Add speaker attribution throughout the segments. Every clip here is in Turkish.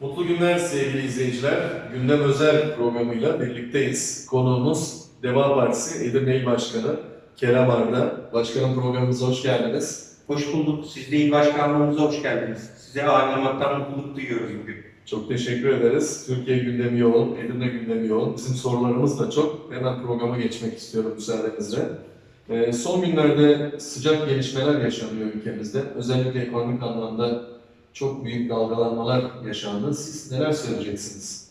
Speaker 1: Mutlu günler sevgili izleyiciler. Gündem özel programıyla birlikteyiz. Konuğumuz Deva Partisi Edirne İl Başkanı Kerem Arda. Başkanım programımıza hoş geldiniz.
Speaker 2: Hoş bulduk. Siz de il başkanlığımıza hoş geldiniz. Size ağırlamaktan mutluluk duyuyoruz bugün.
Speaker 1: Çok teşekkür ederiz. Türkiye gündemi yoğun, Edirne gündemi yoğun. Bizim sorularımız da çok. Hemen programa geçmek istiyorum müsaadenizle. Ee, son günlerde sıcak gelişmeler yaşanıyor ülkemizde. Özellikle ekonomik anlamda çok büyük dalgalanmalar yaşandı. Siz neler söyleyeceksiniz?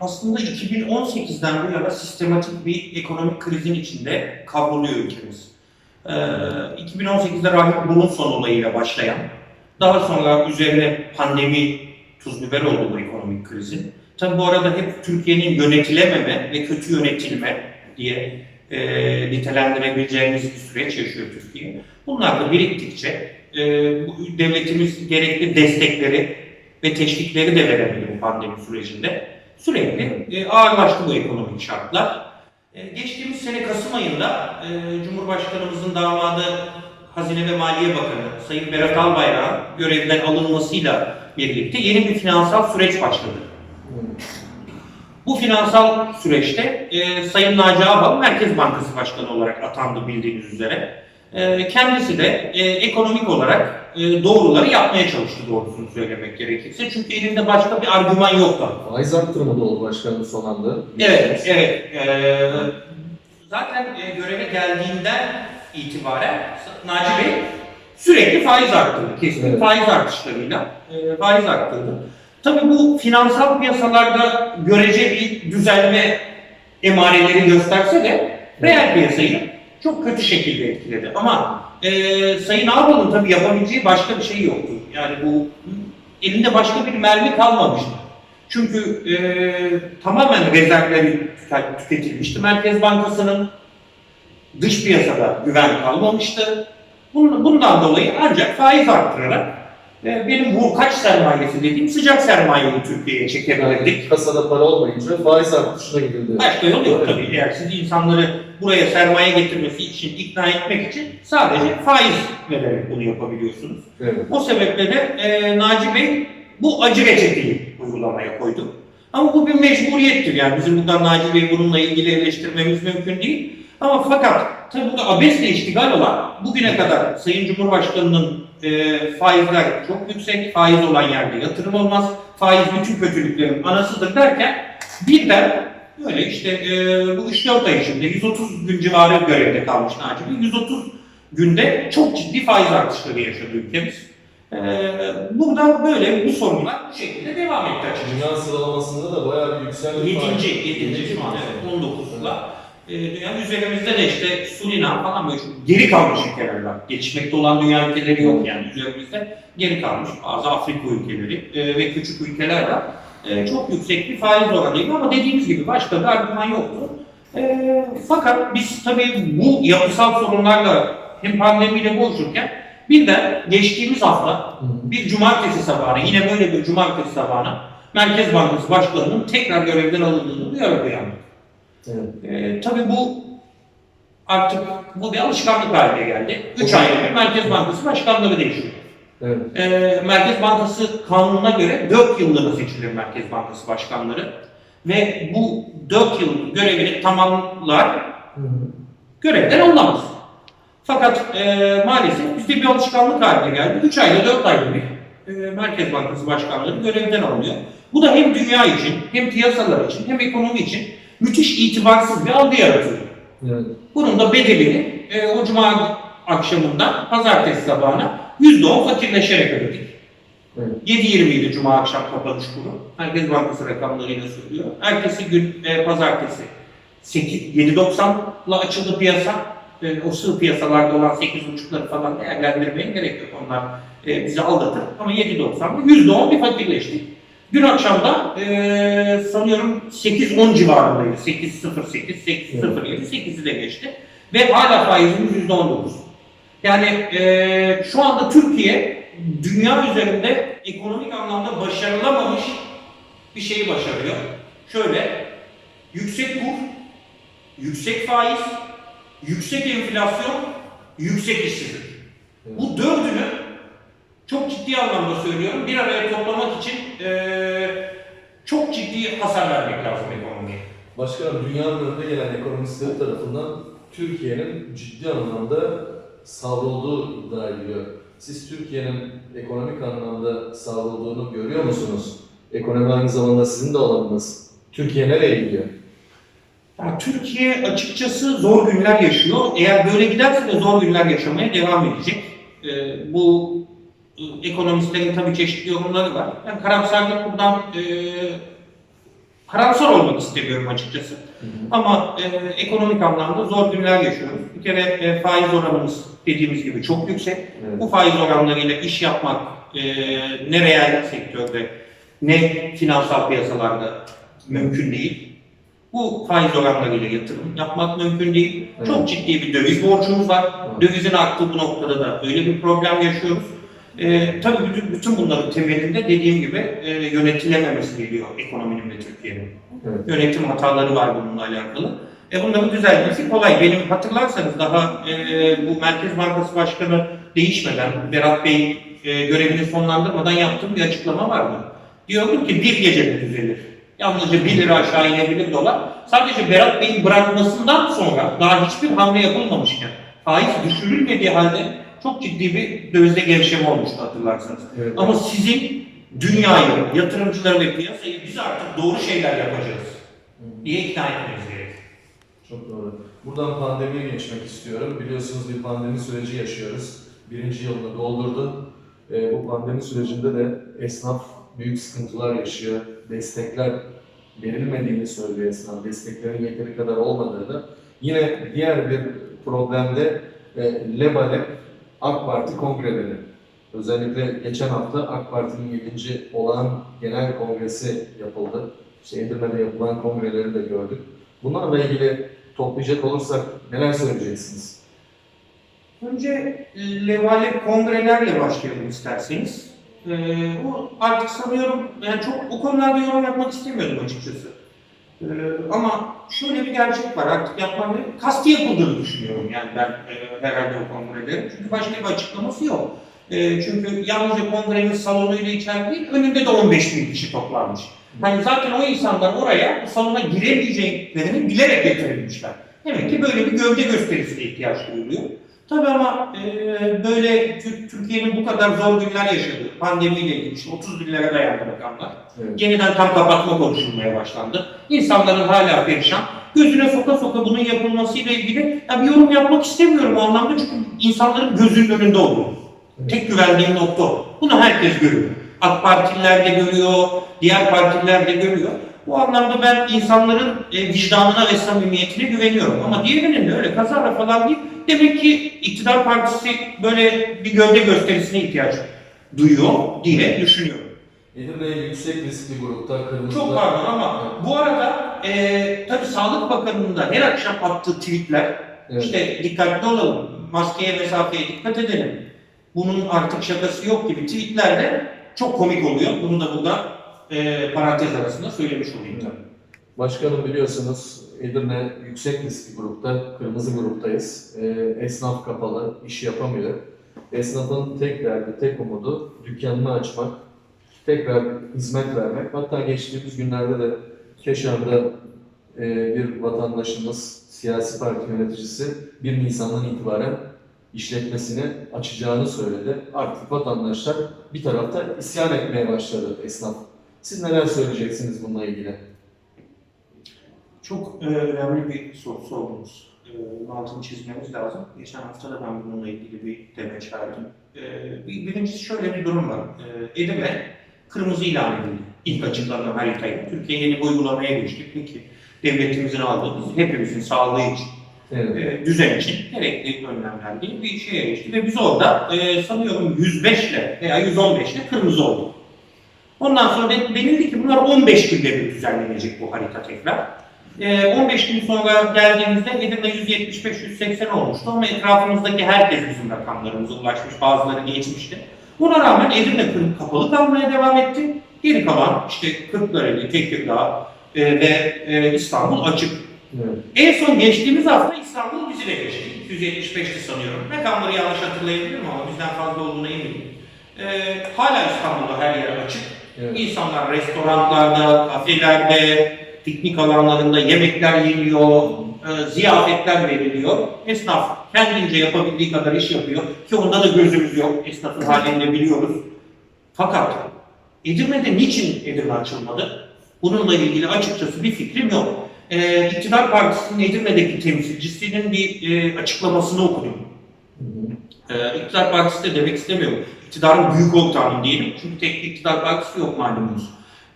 Speaker 2: Aslında 2018'den bu yana sistematik bir ekonomik krizin içinde kavruluyor ülkemiz. Ee, 2018'de Rahip Brunson olayıyla başlayan, daha sonra üzerine pandemi tuz biber oldu bu ekonomik krizin. Tabi bu arada hep Türkiye'nin yönetilememe ve kötü yönetilme diye e, nitelendirebileceğimiz bir süreç yaşıyor Türkiye. Bunlar da biriktikçe e, devletimiz gerekli destekleri ve teşvikleri de veremedi bu pandemi sürecinde. Sürekli e, ağırlaştı bu ekonomik şartlar. E, geçtiğimiz sene Kasım ayında Cumhurbaşkanımızın damadı Hazine ve Maliye Bakanı Sayın Berat Albayrak'ın görevden alınmasıyla birlikte yeni bir finansal süreç başladı. Bu finansal süreçte e, Sayın Naci Ağbal Merkez Bankası Başkanı olarak atandı bildiğiniz üzere. E, kendisi de e, ekonomik olarak e, doğruları yapmaya çalıştı doğrusunu söylemek gerekirse. Çünkü elinde başka bir argüman yoktu.
Speaker 1: Faiz arttırımı da oldu başkanım son anda.
Speaker 2: Evet, evet. Ee, zaten e, göreve geldiğinden itibaren Naci Bey sürekli faiz arttırdı. Kesin
Speaker 1: Evet.
Speaker 2: faiz artışlarıyla e, faiz arttırdı. Tabii bu finansal piyasalarda görece bir düzelme emareleri gösterse de reel piyasayı çok kötü şekilde etkiledi. Ama e, Sayın Ağbal'ın tabii yapabileceği başka bir şey yoktu. Yani bu elinde başka bir mermi kalmamıştı. Çünkü e, tamamen rezervleri tüke- tüketilmişti. Merkez Bankası'nın dış piyasada güven kalmamıştı. Bunun- Bundan dolayı ancak faiz arttırarak e, benim vurkaç sermayesi dediğim sıcak sermayeyi Türkiye'ye çekebilirdik.
Speaker 1: Yani kasada para olmayınca faiz artışına gidildi.
Speaker 2: Başka yol yok tabii. Eğer siz insanları buraya sermaye getirmesi için, ikna etmek için sadece faiz vererek bunu yapabiliyorsunuz.
Speaker 1: Evet.
Speaker 2: O sebeple de e, Naci Bey bu acı reçeteyi uygulamaya koydu. Ama bu bir mecburiyettir yani bizim buradan Naci Bey bununla ilgili eleştirmemiz mümkün değil. Ama fakat tabii burada abesle iştigal olan bugüne kadar Sayın Cumhurbaşkanı'nın e, faizler çok yüksek, faiz olan yerde yatırım olmaz, faiz bütün kötülüklerin anasıdır derken birden böyle işte e, bu 3-4 ay içinde 130 gün civarı görevde kalmış Naci Bey. 130 günde çok ciddi faiz artışları yaşadı ülkemiz. Ee, buradan böyle bu sorunlar bu şekilde devam etti açıkçası.
Speaker 1: Dünya sıralamasında da bayağı bir yükselme
Speaker 2: Yedinci,
Speaker 1: var.
Speaker 2: yedinci şu an evet, 19'la. Ee, dünyanın üzerimizde de işte Surinam falan böyle geri kalmış ülkeler var. Gelişmekte olan dünya ülkeleri yok yani üzerimizde geri kalmış bazı Afrika ülkeleri e, ve küçük ülkeler var. E, çok yüksek bir faiz oranıydı ama dediğimiz gibi başka bir argüman yoktu. E, fakat biz tabii bu yapısal sorunlarla hem pandemiyle boğuşurken birden geçtiğimiz hafta bir cumartesi sabahına yine böyle bir cumartesi sabahına Merkez Bankası Başkanı'nın tekrar görevden alındığını duyarak uyandık.
Speaker 1: Evet.
Speaker 2: Ee, tabii bu artık bu bir alışkanlık haline geldi. 3
Speaker 1: Hı.
Speaker 2: ayda bir Merkez Bankası başkanları değişiyor.
Speaker 1: Evet.
Speaker 2: Ee, Merkez Bankası kanununa göre 4 yıllığına seçilir Merkez Bankası başkanları. Ve bu 4 yıl görevini tamamlar,
Speaker 1: Hı hı.
Speaker 2: görevden alınamaz. Fakat e, maalesef bizde bir alışkanlık haline geldi. 3 ayda 4 ayda bir e, Merkez Bankası başkanları görevden alınıyor. Bu da hem dünya için, hem piyasalar için, hem ekonomi için müthiş itibarsız bir algı yaratıyor.
Speaker 1: Evet.
Speaker 2: Bunun da bedelini e, o cuma akşamından pazartesi sabahına %10 fakirleşerek ödedik.
Speaker 1: Evet.
Speaker 2: 7.20 idi cuma akşam kapanış kuru. Merkez Bankası rakamlarıyla söylüyor. Ertesi gün e, pazartesi 8 7.90'la açıldı piyasa. E, o sığ piyasalarda olan 8.5'ları falan değerlendirmeye gerek yok. Onlar e, bizi aldatır. Ama 7.90'da %10 bir fakirleştik. Dün akşam da e, sanıyorum 8-10 civarındaydı. 8.08, 8.07, 8'i de geçti. Ve hala faizimiz %19. Yani e, şu anda Türkiye dünya üzerinde ekonomik anlamda başarılamamış bir şeyi başarıyor. Şöyle, yüksek kur, yüksek faiz, yüksek enflasyon, yüksek işsizlik. Bu dördünü çok ciddi anlamda söylüyorum bir araya toplamak için ciddi hasar vermek lazım ekonomiye.
Speaker 1: Başkanım dünyanın önde gelen ekonomistleri tarafından Türkiye'nin ciddi anlamda savrulduğu iddia ediliyor. Siz Türkiye'nin ekonomik anlamda savrulduğunu görüyor musunuz? Ekonomi aynı zamanda sizin de alanınız. Türkiye nereye gidiyor?
Speaker 2: Ya Türkiye açıkçası zor günler yaşıyor. Eğer böyle giderse de zor günler yaşamaya devam edecek. Ee, bu e, ekonomistlerin tabii çeşitli yorumları var. Ben karamsarlık buradan e, karamsar olmak istemiyorum açıkçası. Ama e, ekonomik anlamda zor günler yaşıyoruz. Bir kere e, faiz oranımız dediğimiz gibi çok yüksek.
Speaker 1: Evet.
Speaker 2: Bu faiz oranlarıyla iş yapmak e, ne reel sektörde ne finansal piyasalarda mümkün değil. Bu faiz oranlarıyla yatırım yapmak mümkün değil.
Speaker 1: Evet.
Speaker 2: Çok ciddi bir döviz borcumuz var.
Speaker 1: Evet.
Speaker 2: Dövizin arttığı bu noktada da öyle bir problem yaşıyoruz. E, tabii bütün, bütün bunların temelinde dediğim gibi e, yönetilememesi geliyor ekonominin ve Türkiye'nin
Speaker 1: Evet.
Speaker 2: yönetim hataları var bununla alakalı. E bunların düzelmesi kolay. Benim hatırlarsanız daha e, bu Merkez Bankası Başkanı değişmeden, Berat Bey e, görevini sonlandırmadan yaptığım bir açıklama vardı. Diyordum ki bir gecede düzelir. Yalnızca 1 lira aşağı inebilir dolar. Sadece Berat Bey'in bırakmasından sonra daha hiçbir hamle yapılmamışken faiz düşürülmediği halde çok ciddi bir dövizde gevşeme olmuştu hatırlarsanız.
Speaker 1: Evet.
Speaker 2: Ama sizin dünyayı, yatırımcıları ve piyasayı biz artık doğru şeyler yapacağız diye ikna etmemiz gerekiyor.
Speaker 1: Çok doğru. Buradan pandemiye geçmek istiyorum. Biliyorsunuz bir pandemi süreci yaşıyoruz. Birinci yılını doldurdu. Ee, bu pandemi sürecinde de esnaf büyük sıkıntılar yaşıyor. Destekler verilmediğini söylüyor esnaf. Desteklerin yeteri kadar olmadığını. Yine diğer bir problemde e, LEBAL'e AK Parti kongreleri. Özellikle geçen hafta AK Parti'nin 7. olağan genel kongresi yapıldı. İşte Edirne'de yapılan kongreleri de gördük. Bunlarla ilgili toplayacak olursak neler söyleyeceksiniz?
Speaker 2: Önce levale kongrelerle başlayalım isterseniz. Ee, o artık sanıyorum, yani çok o konularda yorum yapmak istemiyordum açıkçası. Ama şöyle bir gerçek var artık yapmanın kasti yapıldığını düşünüyorum yani ben e, herhalde o kongrelerin. Çünkü başka bir açıklaması yok. E, çünkü yalnızca kongrenin salonuyla içeride değil, önünde de 15 bin kişi toplanmış. Hani zaten o insanlar oraya, salona giremeyeceklerini bilerek getirilmişler. Demek ki böyle bir gövde gösterisine ihtiyaç duyuluyor. Tabii ama e, böyle Tür- Türkiye'nin bu kadar zor günler yaşadığı, pandemiyle ilgili işte 30 binlere dayandı rakamlar.
Speaker 1: Evet.
Speaker 2: Yeniden tam kapatma konuşulmaya başlandı. İnsanların hala perişan. Gözüne soka soka bunun yapılmasıyla ilgili ya bir yorum yapmak istemiyorum o anlamda çünkü insanların gözünün önünde oluyor. Tek güvendiğim nokta o. Bunu herkes görüyor. AK Partililer de görüyor, diğer partiler de görüyor. Bu anlamda ben insanların e, vicdanına ve samimiyetine güveniyorum. Ama diğerinin de öyle kazara falan değil. Demek ki iktidar partisi böyle bir gövde gösterisine ihtiyaç duyuyor diye düşünüyorum.
Speaker 1: Edirne yüksek riskli grupta kırmızı.
Speaker 2: Çok pardon ama bu arada e, tabii Sağlık Bakanı'nın da her akşam attığı tweetler
Speaker 1: Evet.
Speaker 2: işte dikkatli olalım, maskeye mesafeye dikkat edelim. Bunun artık şakası yok gibi tweetler de çok komik oluyor. Bunu da burada e, parantez arasında söylemiş olayım tabii.
Speaker 1: Başkanım biliyorsunuz Edirne yüksek riskli grupta, kırmızı gruptayız. Ee, esnaf kapalı, iş yapamıyor. Esnafın tek derdi, tek umudu dükkanını açmak, tekrar hizmet vermek. Hatta geçtiğimiz günlerde de Keşan'da e, bir vatandaşımız, siyasi parti yöneticisi 1 Nisan'dan itibaren işletmesini açacağını söyledi. Artık vatandaşlar bir tarafta isyan etmeye başladı esnaf. Siz neler söyleyeceksiniz bununla ilgili?
Speaker 2: Çok e, önemli bir soru sordunuz. E, altını çizmemiz lazım. Geçen hafta da ben bununla ilgili bir demeç verdim. E, bir, birincisi şöyle bir durum var. E, Edirne kırmızı ilan edildi. İlk açıklanan haritayı. Türkiye yeni bir uygulamaya geçti. Peki devletimizin aldığı, hepimizin sağlığı için
Speaker 1: Evet.
Speaker 2: e, düzen için gerekli önlemler diye bir şeye geçti. Ve biz orada e, sanıyorum 105 ile veya 115 ile kırmızı olduk. Ondan sonra de- denildi ki bunlar 15 günde bir düzenlenecek bu harita tekrar. E, 15 gün sonra geldiğimizde Edirne 175-180 olmuştu ama etrafımızdaki herkes bizim rakamlarımıza ulaşmış, bazıları geçmişti. Buna rağmen Edirne kır- kapalı kalmaya devam etti. Geri kalan işte Kırklareli, Tekirdağ e, ve e, İstanbul açık.
Speaker 1: evet.
Speaker 2: En son geçtiğimiz hafta İstanbul bizi de geçti. 275'ti sanıyorum. Rakamları yanlış hatırlayabilirim ama bizden fazla olduğuna eminim. Ee, hala İstanbul'da her yer açık.
Speaker 1: Evet.
Speaker 2: İnsanlar restoranlarda, kafelerde, piknik alanlarında yemekler yeniyor, e, ziyafetler veriliyor. Esnaf kendince yapabildiği kadar iş yapıyor ki onda da gözümüz yok. Esnafın halini biliyoruz. Fakat Edirne'de niçin Edirne açılmadı? Bununla ilgili açıkçası bir fikrim yok. E, İktidar Partisi'nin Edirne'deki temsilcisinin bir e, açıklamasını okudum. Ee, iktidar partisi de demek istemiyorum. İktidarın büyük ortağım diyelim. Çünkü tek bir iktidar partisi yok malumunuz.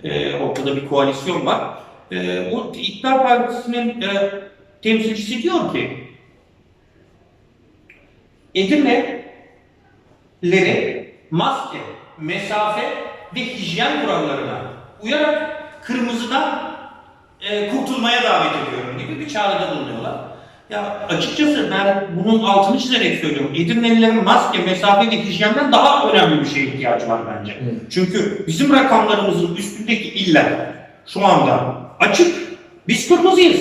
Speaker 2: Ee, ortada bir koalisyon var. Ee, o iktidar partisinin e, temsilcisi diyor ki Edirne'leri maske, mesafe ve hijyen kurallarına uyarak kırmızıdan e, kurtulmaya davet ediyorum gibi bir çağrıda bulunuyorlar. Ya açıkçası ben bunun altını çizerek söylüyorum. Edirnelilerin maske, mesafe ve hijyenden daha önemli bir şeye ihtiyacı var bence.
Speaker 1: Evet.
Speaker 2: Çünkü bizim rakamlarımızın üstündeki iller şu anda açık. Biz kırmızıyız.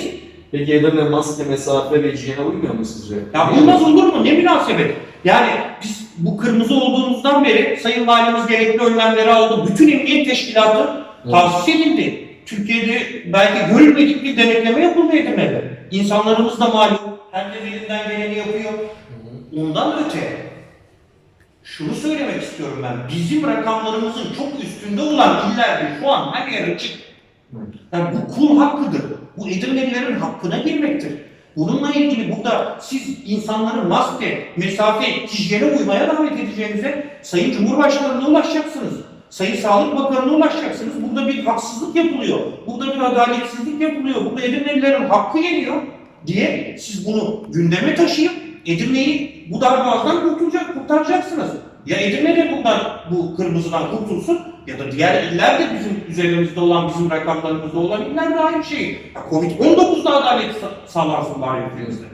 Speaker 1: Peki Edirne maske, mesafe ve hijyene uymuyor mu sizce?
Speaker 2: Ya olmaz olur mu? Ne münasebet? Yani biz bu kırmızı olduğumuzdan beri Sayın Valimiz gerekli önlemleri aldı. Bütün emniyet teşkilatı
Speaker 1: Evet.
Speaker 2: tahsis edildi. Türkiye'de belki görülmedik bir denetleme yapıldı Edirne'de. İnsanlarımız da malum. Herkes elinden geleni yapıyor. Ondan öte şunu söylemek istiyorum ben. Bizim rakamlarımızın çok üstünde olan illerde şu an her yer açık. Yani bu kul hakkıdır. Bu Edirnelilerin hakkına girmektir. Bununla ilgili burada siz insanların maske, mesafe, hijyene uymaya davet edeceğinize Sayın Cumhurbaşkanı'na ulaşacaksınız. Sayın Sağlık Bakanı'na ulaşacaksınız. Burada bir haksızlık yapılıyor. Burada bir adaletsizlik yapılıyor. Burada Edirnelilerin hakkı geliyor diye siz bunu gündeme taşıyıp Edirne'yi bu darboğazdan kurtulacak, kurtaracaksınız. Ya Edirne de bundan, bu kırmızıdan kurtulsun ya da diğer iller de bizim üzerimizde olan, bizim rakamlarımızda olan iller de aynı şey. Ya Covid-19'da adalet sa- sağlansın bari ülkemizde.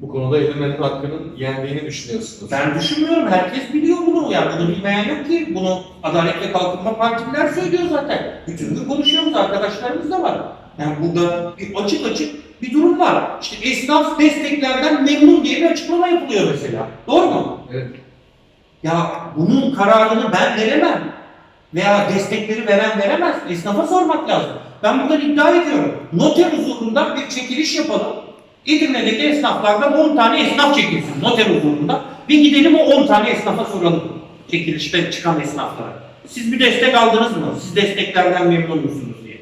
Speaker 1: Bu konuda Edirne'nin hakkının yendiğini düşünüyorsunuz.
Speaker 2: Ben düşünmüyorum, herkes biliyor bunu. Yani bunu bilmeyen yok ki. Bunu Adalet ve Kalkınma Partililer söylüyor zaten. Bütün gün konuşuyoruz, arkadaşlarımız da var. Yani burada bir açık açık bir durum var. İşte esnaf desteklerden memnun diye bir açıklama yapılıyor mesela. Doğru mu?
Speaker 1: Evet.
Speaker 2: Ya bunun kararını ben veremem. Veya destekleri veren veremez. Esnafa sormak lazım. Ben buradan iddia ediyorum. Noter huzurunda bir çekiliş yapalım. Edirne'deki esnaflardan 10 tane esnaf çekilsin noter huzurunda. Bir gidelim o 10 tane esnafa soralım. Çekilişte çıkan esnaflara. Siz bir destek aldınız mı? Siz desteklerden memnun musunuz diye.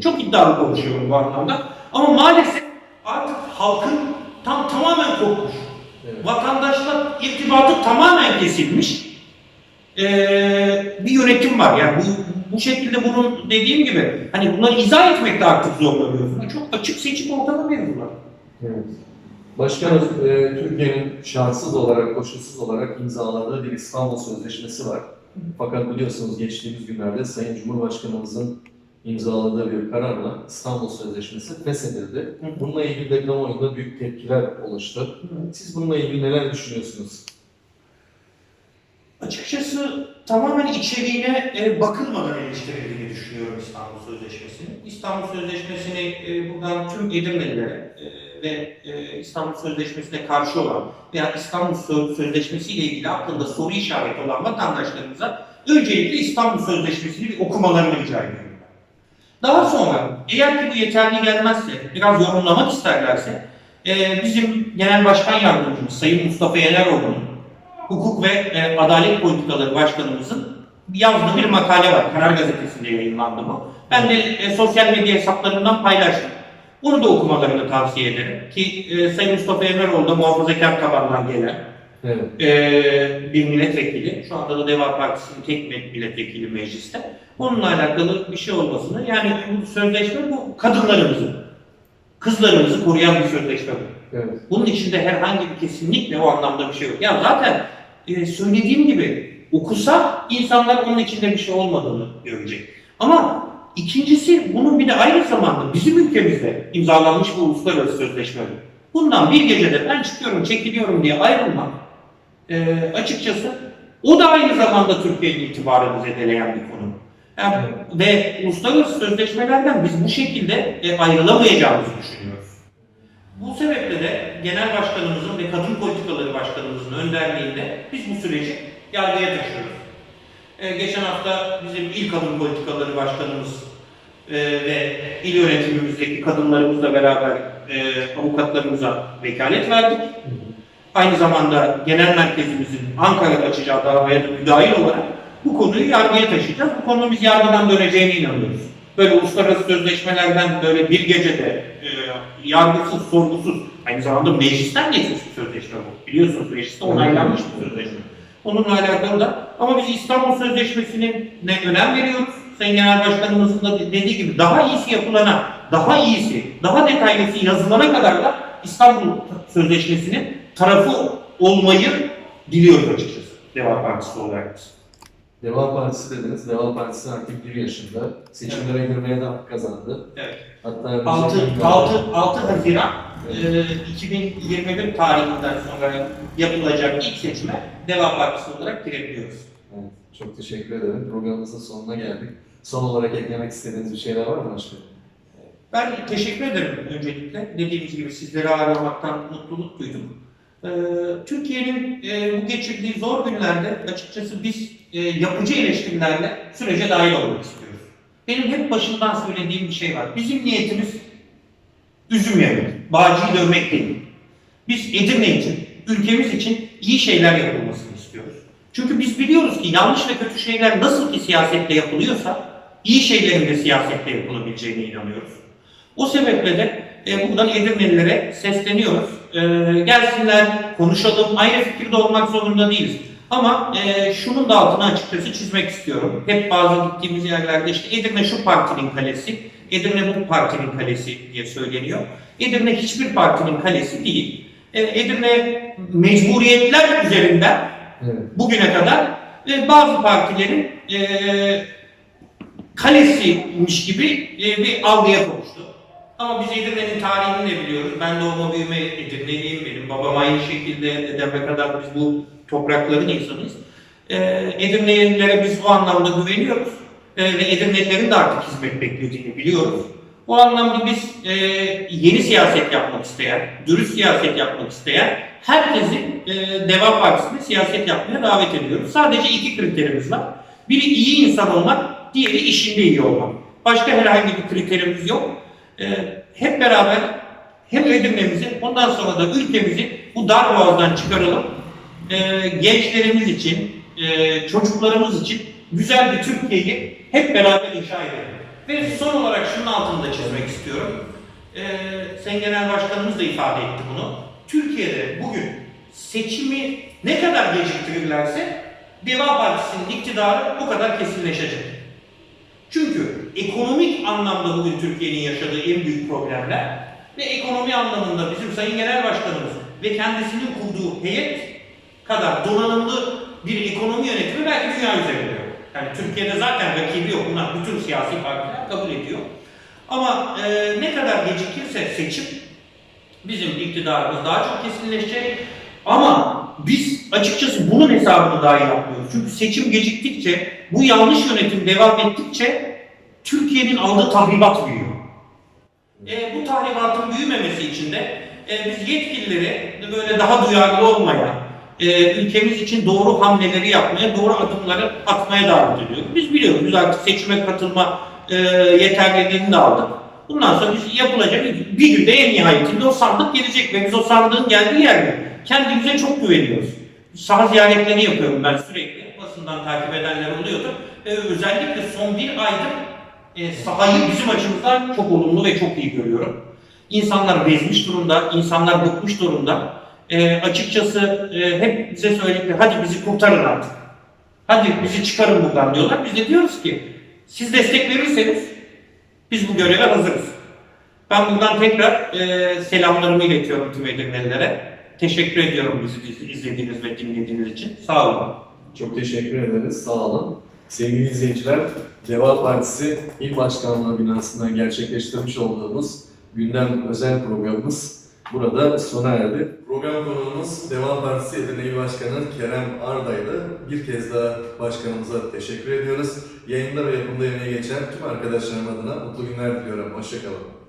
Speaker 2: Çok iddialı konuşuyorum bu anlamda. Ama maalesef artık halkın tam tamamen kopmuş.
Speaker 1: Evet.
Speaker 2: Vatandaşla irtibatı tamamen kesilmiş ee, bir yönetim var. Yani bu, bu şekilde bunun dediğim gibi hani bunları izah etmekte artık zorlanıyoruz. Çok açık seçik ortada mevzular.
Speaker 1: Evet. Başkanım, e, Türkiye'nin şartsız olarak, koşulsuz olarak imzaladığı bir İstanbul Sözleşmesi var. Fakat biliyorsunuz geçtiğimiz günlerde Sayın Cumhurbaşkanımızın imzaladığı bir kararla İstanbul Sözleşmesi feshedildi. Bununla ilgili de kamuoyunda büyük tepkiler oluştu. Siz bununla ilgili neler düşünüyorsunuz?
Speaker 2: Açıkçası tamamen içeriğine e, bakılmadan eleştirildiğini düşünüyorum İstanbul Sözleşmesi'nin. İstanbul Sözleşmesi'ni e, buradan tüm Edirnelilere e, ve e, İstanbul Sözleşmesi'ne karşı olan veya İstanbul Sö- Sözleşmesi ile ilgili aklında soru işareti olan vatandaşlarımıza öncelikle İstanbul Sözleşmesi'ni bir okumalarını rica ediyorum. Daha sonra eğer ki bu yeterli gelmezse, biraz yorumlamak isterlerse e, bizim Genel Başkan Yardımcımız Sayın Mustafa Yeneroğlu'nun Hukuk ve e, Adalet Politikaları Başkanımızın yazdığı bir makale var. Karar Gazetesi'nde yayınlandı bu. Ben de e, sosyal medya hesaplarından paylaştım. Bunu da okumalarını tavsiye ederim. Ki e, Sayın Mustafa Emreroğlu da muhafazakar tabandan gelen
Speaker 1: Evet.
Speaker 2: e, bir milletvekili. Şu anda da Deva Partisi'nin tek milletvekili mecliste. Onunla alakalı bir şey olmasını yani bu sözleşme bu kadınlarımızı, kızlarımızı koruyan bir sözleşme bu.
Speaker 1: Evet.
Speaker 2: Bunun içinde herhangi bir kesinlikle o anlamda bir şey yok. Ya zaten e, söylediğim gibi okusa insanlar onun içinde bir şey olmadığını görecek. Ama ikincisi bunun bir de aynı zamanda bizim ülkemizde imzalanmış bu uluslararası sözleşme. bu. Bundan bir gecede ben çıkıyorum, çekiliyorum diye ayrılmak e, açıkçası o da aynı zamanda Türkiye'nin itibarını zedeleyen bir konu. Yani, ve uluslararası sözleşmelerden biz bu şekilde e, ayrılamayacağımızı düşünüyoruz. Bu sebeple de Genel Başkanımızın ve Kadın Politikaları Başkanımızın önderliğinde biz bu süreci yargıya taşıyoruz. E, geçen hafta bizim ilk kadın politikaları başkanımız e, ve il yönetimimizdeki kadınlarımızla beraber e, avukatlarımıza vekalet verdik. Aynı zamanda genel merkezimizin Ankara'da açacağı davaya da müdahil olarak bu konuyu yargıya taşıyacağız. Bu konunun biz yargıdan döneceğine inanıyoruz. Böyle uluslararası sözleşmelerden böyle bir gecede e, yargısız, sorgusuz, aynı zamanda meclisten geçmiş bir sözleşme bu. Biliyorsunuz mecliste onaylanmış bir sözleşme. Onunla alakalı da ama biz İstanbul Sözleşmesi'ne ne önem veriyoruz. Sayın Genel Başkanımızın da dediği gibi daha iyisi yapılana, daha iyisi, daha detaylısı yazılana kadar da İstanbul Sözleşmesi'nin tarafı olmayı diliyoruz açıkçası. Deva Partisi olarak biz.
Speaker 1: Deva Partisi dediniz. Deva Partisi artık bir yaşında. Seçimlere girmeye de hak kazandı.
Speaker 2: Evet.
Speaker 1: Hatta
Speaker 2: 6,
Speaker 1: bizim-
Speaker 2: 6, 6 Haziran 2021 tarihinden sonra yapılacak ilk seçime Deva Partisi olarak girebiliyoruz.
Speaker 1: Evet, çok teşekkür ederim. Programımızın sonuna geldik. Son olarak eklemek istediğiniz bir şeyler var mı başkanım?
Speaker 2: Ben teşekkür ederim öncelikle. Dediğimiz gibi sizleri ağırlamaktan mutluluk duydum. Ee, Türkiye'nin e, bu geçirdiği zor günlerde açıkçası biz e, yapıcı eleştirilerle sürece dahil olmak istiyoruz. Benim hep başından söylediğim bir şey var. Bizim niyetimiz üzüm yemek, bağcıyı dövmek değil. Biz Edirne için, ülkemiz için iyi şeyler yapılmasını istiyoruz. Çünkü biz biliyoruz ki yanlış ve kötü şeyler nasıl ki siyasette yapılıyorsa, iyi şeylerin de siyasette yapılabileceğine inanıyoruz. O sebeple de e, buradan Edirnelilere sesleniyoruz. E, gelsinler, konuşalım, aynı fikirde olmak zorunda değiliz. Ama e, şunun da altını açıkçası çizmek istiyorum. Hep bazı gittiğimiz yerlerde işte Edirne şu partinin kalesi, Edirne bu partinin kalesi diye söyleniyor. Edirne hiçbir partinin kalesi değil. E, Edirne mecburiyetler üzerinden
Speaker 1: Evet.
Speaker 2: bugüne kadar e, bazı partilerin e, kalesiymiş gibi bir algıya kavuştu. Ama biz Edirne'nin tarihini de biliyoruz. Ben doğma büyüme Edirne'liyim. Benim babam aynı şekilde dedeme kadar biz bu toprakların insanıyız. Edirne'lilere biz bu anlamda güveniyoruz. E, ve Edirne'lilerin de artık hizmet beklediğini biliyoruz. O anlamda biz e, yeni siyaset yapmak isteyen, dürüst siyaset yapmak isteyen herkesi e, Deva Partisi'ne siyaset yapmaya davet ediyoruz. Sadece iki kriterimiz var. Biri iyi insan olmak, diğeri işinde iyi olmak. Başka herhangi bir kriterimiz yok. E, hep beraber hem Edirne'mizi ondan sonra da ülkemizi bu dar boğazdan çıkaralım. E, gençlerimiz için, e, çocuklarımız için güzel bir Türkiye'yi hep beraber inşa edelim. Ve son olarak şunun altını da çizmek istiyorum. Ee, Sayın Genel Başkanımız da ifade etti bunu. Türkiye'de bugün seçimi ne kadar geciktirirlerse Deva Partisi'nin iktidarı o kadar kesinleşecek. Çünkü ekonomik anlamda bugün Türkiye'nin yaşadığı en büyük problemler ve ekonomi anlamında bizim Sayın Genel Başkanımız ve kendisinin kurduğu heyet kadar donanımlı bir ekonomi yönetimi belki dünya üzerinde. Yani Türkiye'de zaten rakibi yok. Bunlar bütün siyasi partiler kabul ediyor. Ama e, ne kadar gecikirse seçim bizim iktidarımız daha çok kesinleşecek. Ama biz açıkçası bunun hesabını dahi yapmıyoruz. Çünkü seçim geciktikçe, bu yanlış yönetim devam ettikçe Türkiye'nin aldığı tahribat büyüyor. E, bu tahribatın büyümemesi için de e, biz yetkilileri böyle daha duyarlı olmaya, e, ülkemiz için doğru hamleleri yapmaya, doğru adımları atmaya davet ediyoruz. Biz biliyoruz, biz artık seçime katılma e, yeterliliğini de aldık. Bundan sonra biz yapılacak bir günde en nihayetinde o sandık gelecek ve biz o sandığın geldiği yerde kendimize çok güveniyoruz. Saha ziyaretlerini yapıyorum ben sürekli. Basından takip edenler oluyordur. E, özellikle son bir aydır e, sahayı bizim açımızdan çok olumlu ve çok iyi görüyorum. İnsanlar bezmiş durumda, insanlar bıkmış durumda. E, açıkçası e, hep bize söyledikleri, hadi bizi kurtarın artık. Hadi bizi çıkarın buradan diyorlar. Biz de diyoruz ki, siz destek verirseniz biz bu göreve hazırız. Ben buradan tekrar e, selamlarımı iletiyorum tüm Edirnelilere. Teşekkür ediyorum bizi izlediğiniz ve dinlediğiniz için. Sağ olun.
Speaker 1: Çok teşekkür ederiz. Sağ olun. Sevgili izleyiciler, Deva Partisi İl Başkanlığı binasından gerçekleştirmiş olduğumuz gündem özel programımız burada sona erdi. Program konuğumuz Deva Partisi Edirne İl Başkanı Kerem Arda'ydı. Bir kez daha başkanımıza teşekkür ediyoruz. Yayında ve yapımda emeği geçen tüm arkadaşlarım adına mutlu günler diliyorum. Hoşçakalın.